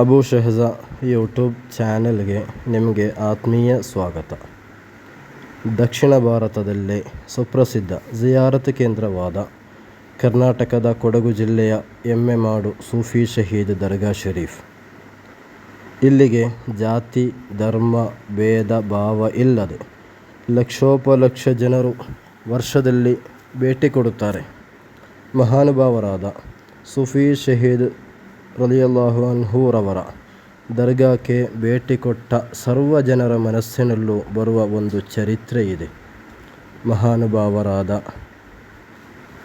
Abu ಶೆಹಜಾ YouTube ಚಾನೆಲ್ಗೆ ನಿಮಗೆ ಆತ್ಮೀಯ ಸ್ವಾಗತ. ದಕ್ಷಿಣ ಭಾರತದಲ್ಲೇ ಸುಪ್ರಸಿದ್ಧ ಜಿಯಾರತ್ ಕೇಂದ್ರವಾದ ಕರ್ನಾಟಕದ ಕೊಡಗು ಜಿಲ್ಲೆಯ ಎಮ್ಮೆಮಾಡು ಸೂಫಿ ಶಹೀದ್ ದರ್ಗಾ ಶರೀಫ್. ಇಲ್ಲಿಗೆ ಜಾತಿ, ಧರ್ಮ, ಭೇದ, ಭಾವ ಇಲ್ಲದೆ ಲಕ್ಷೋಪಲಕ್ಷ ಜನರು ವರ್ಷದಲ್ಲಿ ಭೇಟಿ ಕೊಡುತ್ತಾರೆ. ಮಹಾನುಭಾವರಾದ ಸೂಫಿ ಶಹೀದ್ ರಲಿಯಲ್ಲಾಹು ಅನ್ಹೂರವರ ದರ್ಗಾಕ್ಕೆ ಭೇಟಿ ಕೊಟ್ಟ ಸರ್ವ ಜನರ ಮನಸ್ಸಿನಲ್ಲೂ ಬರುವ ಒಂದು ಚರಿತ್ರೆ ಇದೆ. ಮಹಾನುಭಾವರಾದ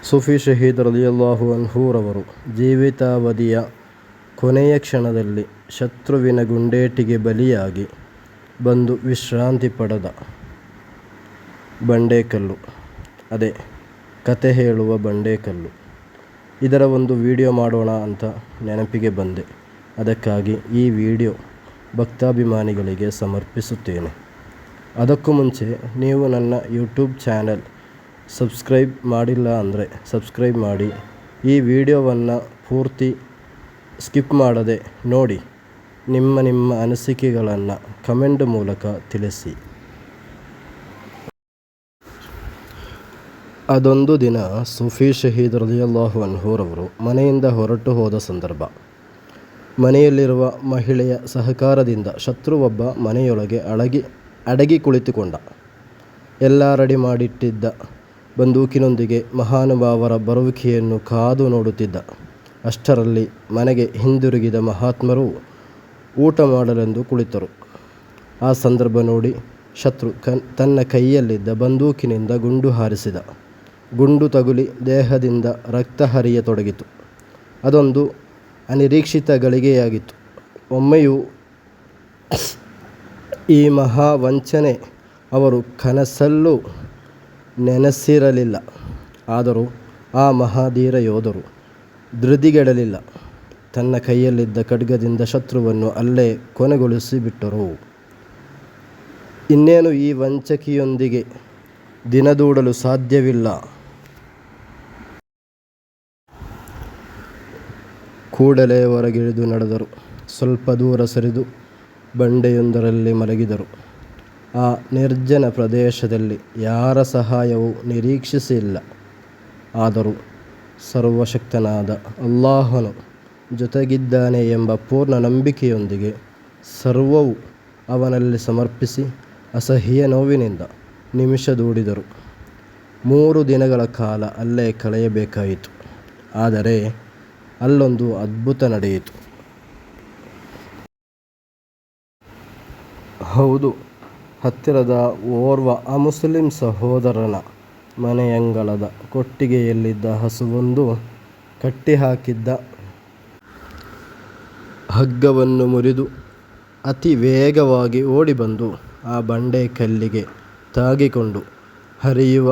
ಸುಫಿ ಶಹೀದ್ ರಲಿಯಲ್ಲಾಹು ಅನ್ಹೂರವರು ಜೀವಿತಾವಧಿಯ ಕೊನೆಯ ಕ್ಷಣದಲ್ಲಿ ಶತ್ರುವಿನ ಗುಂಡೇಟಿಗೆ ಬಲಿಯಾಗಿ ಬಂದು ವಿಶ್ರಾಂತಿ ಪಡೆದ ಬಂಡೇಕಲ್ಲು ಅದೇ ಕತೆ ಹೇಳುವ ಬಂಡೇಕಲ್ಲು ಇದರ ಒಂದು ವಿಡಿಯೋ ಮಾಡೋಣ ಅಂತ ನೆನಪಿಗೆ ಬಂದೆ. ಅದಕ್ಕಾಗಿ ಈ ವಿಡಿಯೋ ಭಕ್ತಾಭಿಮಾನಿಗಳಿಗೆ ಸಮರ್ಪಿಸುತ್ತೇನೆ. ಅದಕ್ಕೂ ಮುಂಚೆ ನೀವು ನನ್ನ ಯೂಟ್ಯೂಬ್ ಚಾನಲ್ ಸಬ್ಸ್ಕ್ರೈಬ್ ಮಾಡಿಲ್ಲ ಅಂದರೆ ಸಬ್ಸ್ಕ್ರೈಬ್ ಮಾಡಿ. ಈ ವಿಡಿಯೋವನ್ನು ಪೂರ್ತಿ ಸ್ಕಿಪ್ ಮಾಡದೆ ನೋಡಿ. ನಿಮ್ಮ ನಿಮ್ಮ ಅನಿಸಿಕೆಗಳನ್ನು ಕಮೆಂಟ್ ಮೂಲಕ ತಿಳಿಸಿ. ಅದೊಂದು ದಿನ ಸೂಫಿ ಶಹೀದ್ ರಲಿಯಲ್ಲಾಹು ಅನ್ಹೂರವರು ಮನೆಯಿಂದ ಹೊರಟು ಹೋದ ಸಂದರ್ಭ. ಮನೆಯಲ್ಲಿರುವ ಮಹಿಳೆಯ ಸಹಕಾರದಿಂದ ಶತ್ರುವೊಬ್ಬ ಮನೆಯೊಳಗೆ ಅಡಗಿ ಅಡಗಿ ಕುಳಿತುಕೊಂಡ. ಎಲ್ಲ ರೆಡಿ ಮಾಡಿಟ್ಟಿದ್ದ ಬಂದೂಕಿನೊಂದಿಗೆ ಮಹಾನುಭಾವರ ಬರುವಿಕೆಯನ್ನು ಕಾದು ನೋಡುತ್ತಿದ್ದ. ಅಷ್ಟರಲ್ಲಿ ಮನೆಗೆ ಹಿಂದಿರುಗಿದ ಮಹಾತ್ಮರು ಊಟ ಮಾಡಲೆಂದು ಕುಳಿತರು. ಆ ಸಂದರ್ಭ ನೋಡಿ ಶತ್ರು ಕನ್, ತನ್ನ ಕೈಯಲ್ಲಿದ್ದ ಬಂದೂಕಿನಿಂದ ಗುಂಡು ಹಾರಿಸಿದ. ಗುಂಡು ತಗುಲಿ ದೇಹದಿಂದ ರಕ್ತ ಹರಿಯತೊಡಗಿತು. ಅದೊಂದು ಅನಿರೀಕ್ಷಿತ ಗಳಿಗೆಯಾಗಿತ್ತು. ಒಮ್ಮೆಯೂ ಈ ಮಹಾ ವಂಚನೆ ಅವರು ಕನಸಲ್ಲೂ ನೆನೆಸಿರಲಿಲ್ಲ. ಆದರೂ ಆ ಮಹಾಧೀರ ಯೋಧರು ಧೃತಿಗೆಡಲಿಲ್ಲ. ತನ್ನ ಕೈಯಲ್ಲಿದ್ದ ಖಡ್ಗದಿಂದ ಶತ್ರುವನ್ನು ಅಲ್ಲೇ ಕೊನೆಗೊಳಿಸಿಬಿಟ್ಟರು. ಇನ್ನೇನು ಈ ವಂಚಕಿಯೊಂದಿಗೆ ದಿನದೂಡಲು ಸಾಧ್ಯವಿಲ್ಲ. ಕೂಡಲೇ ಹೊರಗಿಳಿದು ನಡೆದರು. ಸ್ವಲ್ಪ ದೂರ ಸರಿದು ಬಂಡೆಯೊಂದರಲ್ಲಿ ಮಲಗಿದರು. ಆ ನಿರ್ಜನ ಪ್ರದೇಶದಲ್ಲಿ ಯಾರ ಸಹಾಯವೂ ನಿರೀಕ್ಷಿಸಿಲ್ಲ. ಆದರೂ ಸರ್ವಶಕ್ತನಾದ ಅಲ್ಲಾಹನು ಜೊತೆಗಿದ್ದಾನೆ ಎಂಬ ಪೂರ್ಣ ನಂಬಿಕೆಯೊಂದಿಗೆ ಸರ್ವವು ಅವನಲ್ಲಿ ಸಮರ್ಪಿಸಿ ಅಸಹ್ಯ ನೋವಿನಿಂದ ನಿಮಿಷ ದೂಡಿದರು ಮೂರು ದಿನಗಳ ಕಾಲ ಅಲ್ಲೇ ಕಳೆಯಬೇಕಾಯಿತು. ಆದರೆ ಅಲ್ಲೊಂದು ಅದ್ಭುತ ನಡೆಯಿತು. ಹೌದು, ಹತ್ತಿರದ ಓರ್ವ ಅಮುಸ್ಲಿಂ ಸಹೋದರನ ಮನೆಯಂಗಳದ ಕೊಟ್ಟಿಗೆಯಲ್ಲಿದ್ದ ಹಸುವೊಂದು ಕಟ್ಟಿಹಾಕಿದ್ದ ಹಗ್ಗವನ್ನು ಮುರಿದು ಅತಿ ವೇಗವಾಗಿ ಓಡಿಬಂದು ಆ ಬಂಡೆ ಕಲ್ಲಿಗೆ ತಾಗಿಕೊಂಡು ಹರಿಯುವ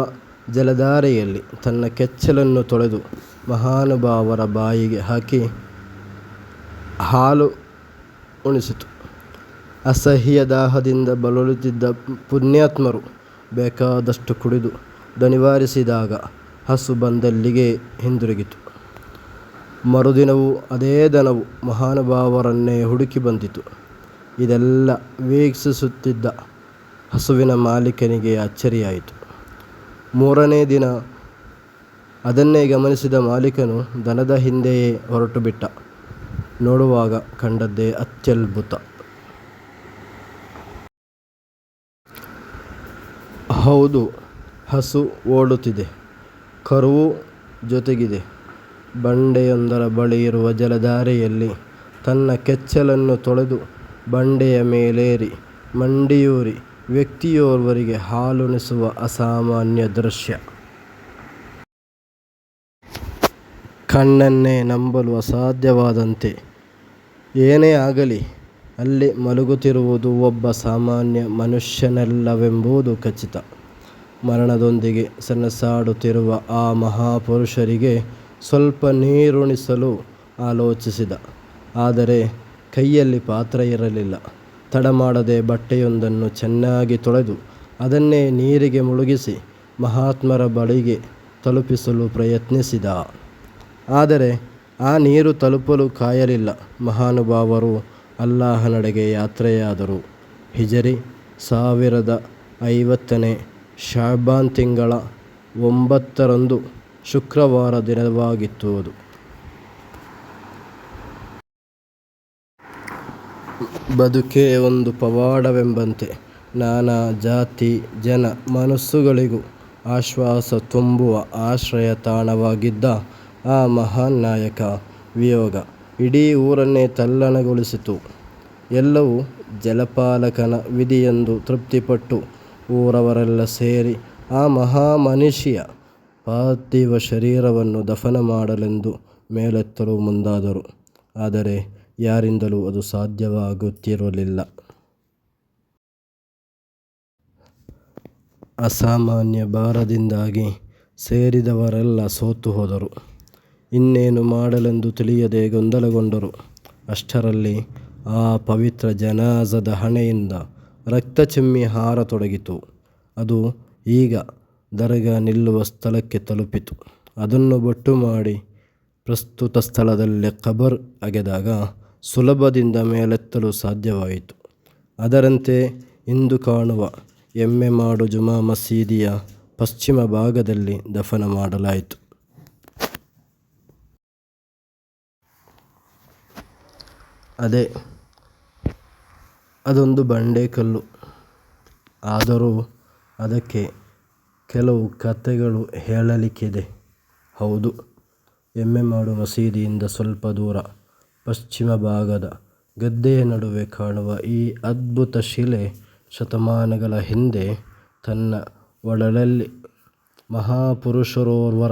ಜಲಧಾರೆಯಲ್ಲಿ ತನ್ನ ಕೆಚ್ಚಲನ್ನು ತೊಳೆದು ಮಹಾನುಭಾವರ ಬಾಯಿಗೆ ಹಾಕಿ ಹಾಲು ಉಣಿಸಿತು. ಅಸಹ್ಯ ದಾಹದಿಂದ ಬಳಲುತ್ತಿದ್ದ ಪುಣ್ಯಾತ್ಮರು ಬೇಕಾದಷ್ಟು ಕುಡಿದು ದಣಿವಾರಿಸಿದಾಗ ಹಸು ಬಂದಲ್ಲಿಗೆ ಹಿಂದಿರುಗಿತು. ಮರುದಿನವೂ ಅದೇ ದನವು ಮಹಾನುಭಾವರನ್ನೇ ಹುಡುಕಿ ಬಂದಿತು. ಇದೆಲ್ಲ ವೀಕ್ಷಿಸುತ್ತಿದ್ದ ಹಸುವಿನ ಮಾಲೀಕನಿಗೆ ಅಚ್ಚರಿಯಾಯಿತು. ಮೂರನೇ ದಿನ ಅದನ್ನೇ ಗಮನಿಸಿದ ಮಾಲೀಕನು ದನದ ಹಿಂದೆಯೇ ಹೊರಟು ಬಿಟ್ಟ ನೋಡುವಾಗ ಕಂಡದ್ದೇ ಅತ್ಯದ್ಭುತ. ಹೌದು, ಹಸು ಓಡುತ್ತಿದೆ. ಕರುವು ಜೊತೆಗಿದೆ. ಬಂಡೆಯೊಂದರ ಬಳಿ ಇರುವ ಜಲಧಾರೆಯಲ್ಲಿ ತನ್ನ ಕೆಚ್ಚಲನ್ನು ತೊಳೆದು ಬಂಡೆಯ ಮೇಲೇರಿ, ಮಂಡಿಯೂರಿ ವ್ಯಕ್ತಿಯೋರ್ವರಿಗೆ ಹಾಲುಣಿಸುವ ಅಸಾಮಾನ್ಯ ದೃಶ್ಯ. ಕಣ್ಣನ್ನೇ ನಂಬಲು ಅಸಾಧ್ಯವಾದಂತೆ. ಏನೇ ಆಗಲಿ, ಅಲ್ಲಿ ಮಲಗುತ್ತಿರುವುದು ಒಬ್ಬ ಸಾಮಾನ್ಯ ಮನುಷ್ಯನಲ್ಲವೆಂಬುದು ಖಚಿತ. ಮರಣದೊಂದಿಗೆ ಸೆಣಸಾಡುತ್ತಿರುವ ಆ ಮಹಾಪುರುಷರಿಗೆ ಸ್ವಲ್ಪ ನೀರುಣಿಸಲು ಆಲೋಚಿಸಿದ. ಆದರೆ ಕೈಯಲ್ಲಿ ಪಾತ್ರ ಇರಲಿಲ್ಲ. ತಡ ಮಾಡದೆ ಬಟ್ಟೆಯೊಂದನ್ನು ಚೆನ್ನಾಗಿ ತೊಳೆದು ಅದನ್ನೇ ನೀರಿಗೆ ಮುಳುಗಿಸಿ ಮಹಾತ್ಮರ ಬಳಿಗೆ ತಲುಪಿಸಲು ಪ್ರಯತ್ನಿಸಿದ. ಆದರೆ ಆ ನೀರು ತಲುಪಲು ಕಾಯಲಿಲ್ಲ. ಮಹಾನುಭಾವರು ಅಲ್ಲಾಹನಡೆಗೆ ಯಾತ್ರೆಯಾದರು. ಹಿಜರಿ ಸಾವಿರದ ಐವತ್ತನೇ ಶಾಬಾನ್ ತಿಂಗಳ ಒಂಬತ್ತರಂದು ಶುಕ್ರವಾರ ದಿನವಾಗಿತ್ತು ಅದು. ಬದುಕೇ ಒಂದು ಪವಾಡವೆಂಬಂತೆ ನಾನಾ ಜಾತಿ, ಜನ, ಮನಸ್ಸುಗಳಿಗೂ ಆಶ್ವಾಸ ತುಂಬುವ ಆಶ್ರಯ ತಾಣವಾಗಿದ್ದ ಆ ಮಹಾನ್ ನಾಯಕ ವಿಯೋಗ. ಇಡೀ ಊರನ್ನೇ ತಲ್ಲಣಗೊಳಿಸಿತು. ಎಲ್ಲವೂ ಜಲಪಾಲಕನ ವಿಧಿಯೆಂದು ತೃಪ್ತಿಪಟ್ಟು ಊರವರೆಲ್ಲ ಸೇರಿ ಆ ಮಹಾಮನಿಷಿಯ ಪಾರ್ಥಿವ ಶರೀರವನ್ನು ದಫನ ಮಾಡಲೆಂದು ಮೇಲೆತ್ತಲು ಮುಂದಾದರು. ಆದರೆ ಯಾರಿಂದಲೂ ಅದು ಸಾಧ್ಯವಾಗುತ್ತಿರಲಿಲ್ಲ. ಅಸಾಮಾನ್ಯ ಭಾರದಿಂದಾಗಿ ಸೇರಿದವರೆಲ್ಲ ಸೋತು ಹೋದರು. ಇನ್ನೇನು ಮಾಡಲೆಂದು ತಿಳಿಯದೆ ಗೊಂದಲಗೊಂಡರು. ಅಷ್ಟರಲ್ಲಿ ಆ ಪವಿತ್ರ ಜನಾಜದ ಹಣೆಯಿಂದ ರಕ್ತ ಚಿಮ್ಮಿ ಹಾರತೊಡಗಿತು. ಅದು ಈಗ ದರ್ಗಾ ನಿಲ್ಲುವ ಸ್ಥಳಕ್ಕೆ ತಲುಪಿತು. ಅದನ್ನು ಬೊಟ್ಟು ಮಾಡಿ ಪ್ರಸ್ತುತ ಸ್ಥಳದಲ್ಲೇ ಕಬರ್ ಅಗೆದಾಗ ಸುಲಭದಿಂದ ಮೇಲೆತ್ತಲು ಸಾಧ್ಯವಾಯಿತು. ಅದರಂತೆ ಇಂದು ಕಾಣುವ ಎಮ್ಮೆ ಮಾಡು ಜುಮಾ ಮಸೀದಿಯ ಪಶ್ಚಿಮ ಭಾಗದಲ್ಲಿ ದಫನ ಮಾಡಲಾಯಿತು. ಅದೇ, ಅದೊಂದು ಬಂಡೆ ಕಲ್ಲು. ಆದರೂ ಅದಕ್ಕೆ ಕೆಲವು ಕಥೆಗಳು ಹೇಳಲಿಕ್ಕಿದೆ. ಹೌದು ಎಮ್ಮೆಮಾಡು ಮಸೀದಿಯಿಂದ ಸ್ವಲ್ಪ ದೂರ, ಪಶ್ಚಿಮ ಭಾಗದ ಗದ್ದೆಯ ನಡುವೆ ಕಾಣುವ ಈ ಅದ್ಭುತ ಶಿಲೆ ಶತಮಾನಗಳ ಹಿಂದೆ ತನ್ನ ಒಡಲಲ್ಲಿ ಮಹಾಪುರುಷರೋರ್ವರ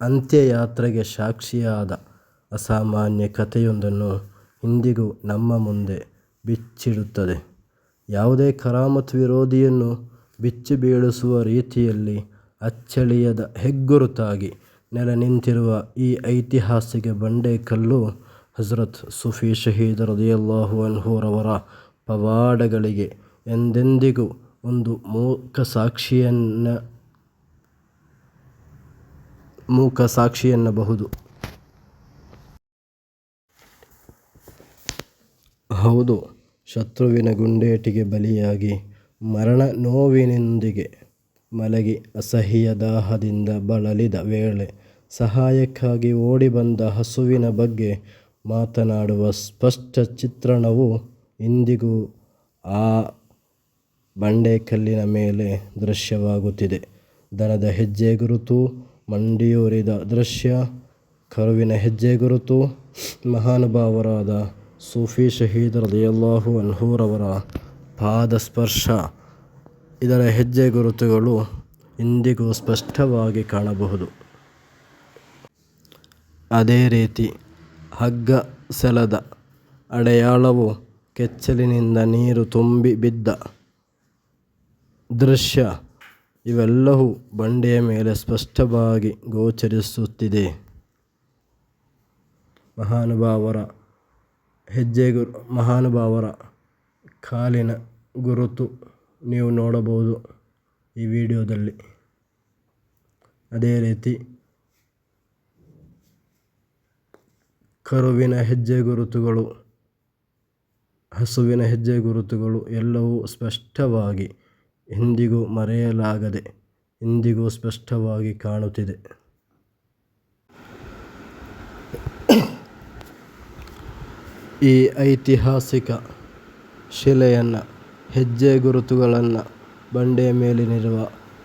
ಅಂತ್ಯಯಾತ್ರೆಗೆ ಸಾಕ್ಷಿಯಾದ ಅಸಾಮಾನ್ಯ ಕಥೆಯೊಂದನ್ನು ಇಂದಿಗೂ ನಮ್ಮ ಮುಂದೆ ಬಿಚ್ಚಿಡುತ್ತದೆ. ಯಾವುದೇ ಕರಾಮತ್ ವಿರೋಧಿಯನ್ನು ಬಿಚ್ಚಿ ಬೀಳಿಸುವ ರೀತಿಯಲ್ಲಿ ಅಚ್ಚಳಿಯದ ಹೆಗ್ಗುರುತಾಗಿ ನೆಲೆ ನಿಂತಿರುವ ಈ ಐತಿಹಾಸಿಕ ಬಂಡೆಕಲ್ಲು ಹಜರತ್ ಸೂಫಿ ಶಹೀದ್ ರದಿಯಲ್ಲಾಹು ಅನ್ಹುರವರ ಪವಾಡಗಳಿಗೆ ಎಂದೆಂದಿಗೂ ಒಂದು ಮೂಕ ಸಾಕ್ಷಿಯನ್ನ ಮೂಕ ಸಾಕ್ಷಿಯೆನ್ನಬಹುದು. ಹೌದು, ಶತ್ರುವಿನ ಗುಂಡೇಟಿಗೆ ಬಲಿಯಾಗಿ, ಮರಣ ನೋವಿನೊಂದಿಗೆ ಮಲಗಿ ಅಸಹ್ಯ ದಾಹದಿಂದ ಬಳಲಿದ ವೇಳೆ ಸಹಾಯಕ್ಕಾಗಿ ಓಡಿಬಂದ ಹಸುವಿನ ಬಗ್ಗೆ ಮಾತನಾಡುವ ಸ್ಪಷ್ಟ ಚಿತ್ರಣವು ಇಂದಿಗೂ ಆ ಬಂಡೆಕಲ್ಲಿನ ಮೇಲೆ ದೃಶ್ಯವಾಗುತ್ತಿದೆ. ದನದ ಹೆಜ್ಜೆ ಗುರುತು, ಮಂಡಿಯೂರಿದ ದೃಶ್ಯ, ಕರುವಿನ ಹೆಜ್ಜೆ ಗುರುತು, ಮಹಾನುಭಾವರಾದ ಸೂಫಿ ಶಹೀದ್ ರಲಿಯಲ್ಲಾಹು ಅನ್ಹೂರವರ ಪಾದಸ್ಪರ್ಶ. ಇದರ ಹೆಜ್ಜೆ ಗುರುತುಗಳು ಇಂದಿಗೂ ಸ್ಪಷ್ಟವಾಗಿ ಕಾಣಬಹುದು. ಅದೇ ರೀತಿ ಹಗ್ಗ ಸೆಲದ ಅಡೆಯಾಳವು ಕೆಚ್ಚಲಿನಿಂದ ನೀರು ತುಂಬಿ ಬಿದ್ದ ದೃಶ್ಯ ಇವೆಲ್ಲವೂ ಬಂಡೆಯ ಮೇಲೆ ಸ್ಪಷ್ಟವಾಗಿ ಗೋಚರಿಸುತ್ತಿದೆ. ಮಹಾನುಭಾವರ ಹೆಜ್ಜೆ ಗುರು ಮಹಾನುಭಾವರ ಕಾಲಿನ ಗುರುತು ನೀವು ನೋಡಬಹುದು ಈ ವಿಡಿಯೋದಲ್ಲಿ. ಅದೇ ರೀತಿ ಕರುವಿನ ಹೆಜ್ಜೆ ಗುರುತುಗಳು, ಹಸುವಿನ ಹೆಜ್ಜೆ ಗುರುತುಗಳು ಎಲ್ಲವೂ ಸ್ಪಷ್ಟವಾಗಿ ಇಂದಿಗೂ ಮರೆಯಲಾಗದೆ ಇಂದಿಗೂ ಸ್ಪಷ್ಟವಾಗಿ ಕಾಣುತ್ತಿದೆ. ಈ ಐತಿಹಾಸಿಕ ಶಿಲೆಯನ್ನು, ಹೆಜ್ಜೆ ಗುರುತುಗಳನ್ನು, ಬಂಡೆಯ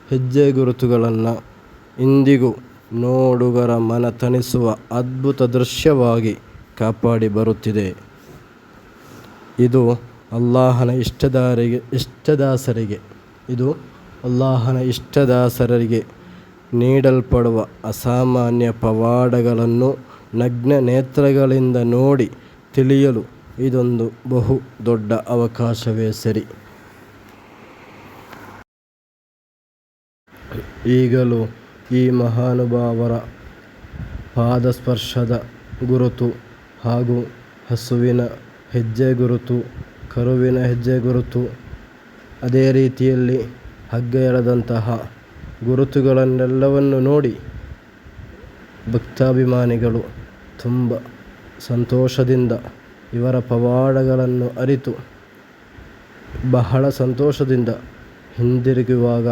ಹೆಜ್ಜೆ ಗುರುತುಗಳನ್ನು ಇಂದಿಗೂ ನೋಡುಗರ ಮನ ತಣಿಸುವ ಅದ್ಭುತ ದೃಶ್ಯವಾಗಿ ಕಾಪಾಡಿ ಬರುತ್ತಿದೆ. ಇದು ಅಲ್ಲಾಹನ ಇಷ್ಟದಾರಿಗೆ, ಇಷ್ಟದಾಸರಿಗೆ, ಇದು ಅಲ್ಲಾಹನ ಇಷ್ಟದಾಸರಿಗೆ ನೀಡಲ್ಪಡುವ ಅಸಾಮಾನ್ಯ ಪವಾಡಗಳನ್ನು ನಗ್ನ ನೇತ್ರಗಳಿಂದ ನೋಡಿ ತಿಳಿಯಲು ಇದೊಂದು ಬಹು ದೊಡ್ಡ ಅವಕಾಶವೇ ಸರಿ. ಈಗಲೂ ಈ ಮಹಾನುಭಾವರ ಪಾದಸ್ಪರ್ಶದ ಗುರುತು ಹಾಗೂ ಹಸುವಿನ ಹೆಜ್ಜೆ ಗುರುತು, ಕರುವಿನ ಹೆಜ್ಜೆ ಗುರುತು, ಅದೇ ರೀತಿಯಲ್ಲಿ ಹಗ್ಗ ಎಳೆದಂತಹ ಗುರುತುಗಳನ್ನೆಲ್ಲವನ್ನು ನೋಡಿ ಭಕ್ತಾಭಿಮಾನಿಗಳು ತುಂಬ ಸಂತೋಷದಿಂದ ಇವರ ಪವಾಡಗಳನ್ನು ಅರಿತು ಬಹಳ ಸಂತೋಷದಿಂದ ಹಿಂದಿರುಗುವಾಗ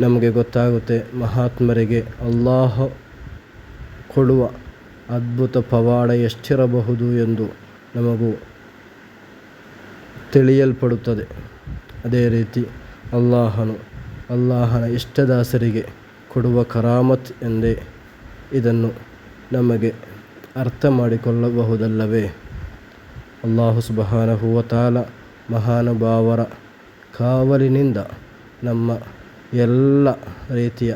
ನಮಗೆ ಗೊತ್ತಾಗುತ್ತೆ ಮಹಾತ್ಮರಿಗೆ ಅಲ್ಲಾಹ ಕೊಡುವ ಅದ್ಭುತ ಪವಾಡ ಎಷ್ಟಿರಬಹುದು ಎಂದು ನಮಗೂ ತಿಳಿಯಲ್ಪಡುತ್ತದೆ. ಅದೇ ರೀತಿ ಅಲ್ಲಾಹನು ಅಲ್ಲಾಹನ ಇಷ್ಟದಾಸರಿಗೆ ಕೊಡುವ ಕರಾಮತ್ ಎಂದೇ ಇದನ್ನು ನಮಗೆ ಅರ್ಥ ಮಾಡಿಕೊಳ್ಳಬಹುದಲ್ಲವೇ ಅಲ್ಲಾಹು ಸುಬಹಾನ ಹೂವತಾಲ ಮಹಾನುಭಾವರ ಕಾವಲಿನಿಂದ ನಮ್ಮ ಎಲ್ಲ ರೀತಿಯ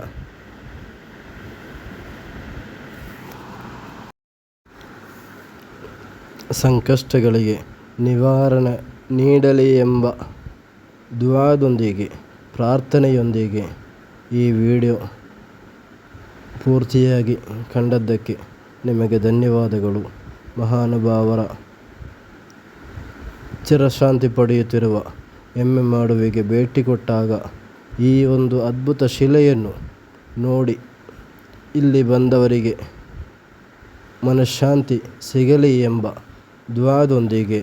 ಸಂಕಷ್ಟಗಳಿಗೆ ನಿವಾರಣೆ ನೀಡಲಿ ಎಂಬ ದುವಾದೊಂದಿಗೆ, ಪ್ರಾರ್ಥನೆಯೊಂದಿಗೆ ಈ ವಿಡಿಯೋ ಪೂರ್ತಿಯಾಗಿ ಕಂಡದ್ದಕ್ಕೆ ನಿಮಗೆ ಧನ್ಯವಾದಗಳು. ಮಹಾನುಭಾವರ ಚಿರಶಾಂತಿ ಪಡೆಯುತ್ತಿರುವ ಎಮ್ಮೆ ಮಾಡುವಿಗೆ ಭೇಟಿ ಕೊಟ್ಟಾಗ ಈ ಒಂದು ಅದ್ಭುತ ಶಿಲೆಯನ್ನು ನೋಡಿ ಇಲ್ಲಿ ಬಂದವರಿಗೆ ಮನಃಶಾಂತಿ ಸಿಗಲಿ ಎಂಬ ದ್ವಾದೊಂದಿಗೆ.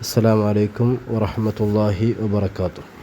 ಅಸ್ಸಲಾಮು ಅಲೈಕುಮ್ ವರಹಮತುಲ್ಲಾಹಿ ವಬರಕಾತು.